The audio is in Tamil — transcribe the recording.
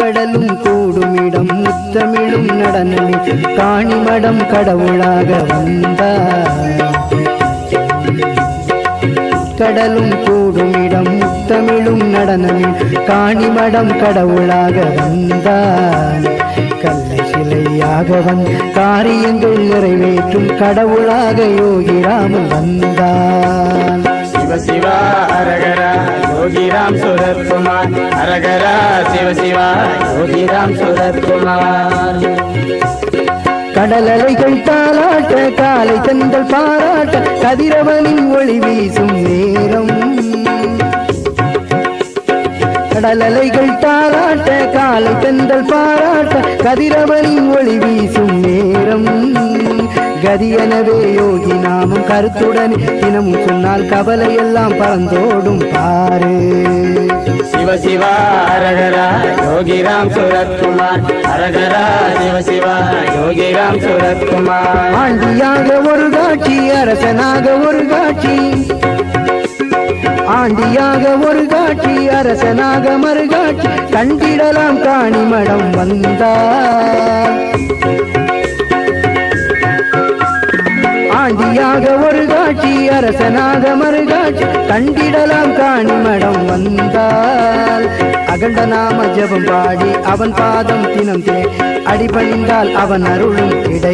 கடலும் கூடுமிடம் முத்தமிழும் நடனமே. காணிமடம் கடவுளாக வந்தார். கடலும் கூடுமிடம் முத்தமிழும் நடனமே. காணிமடம் கடவுளாக வந்தார். கல்லை சிலையாக வந் காரியங்கள் நிறைவேற்றும் கடவுளாக யோகிராமன் வந்தார். சிவ சிவா அரகரா யோகிராம் சொல் சுரத்குமார் அரகரா சிவ சிவா. யோகிராம் சுரத்குமார் கடலலைகள் தாளாட்ட காலை தந்தல் பாராட்ட கதிரவனின் ஒளி வீசும் நேரம். கடலலைகள் தாளாட்ட காலை தந்தல் பாராட்ட கதிரவனின் ஒளி வீசும் நேரம். கதியனவே யோகி நாமும் கருத்துடன் தினமும் சொன்னால் கவலை எல்லாம் பறந்தோடும் பாரு. சிவ அரகரா யோகிராம் சுரத்குமார். அரகரா சிவசிவா யோகிராம் சுரத்குமார். ஆண்டியாக ஒரு காட்சி அரசனாக ஒரு காட்சி. ஆண்டியாக ஒரு காட்சி அரசனாக மறுகாட்சி. கண்டிடலாம் காணி மடம் வந்தார். ஆண்டியாக ஒரு காட்சி அரசனாக மறுகாட்சி. கண்டிடலாம் காணி மடம் வந்தால் அகண்ட நாம ஜபம் பாடி அவன் பாதம் தினம் தே. அடிபணிந்தால் அவன் அருளும் கிடை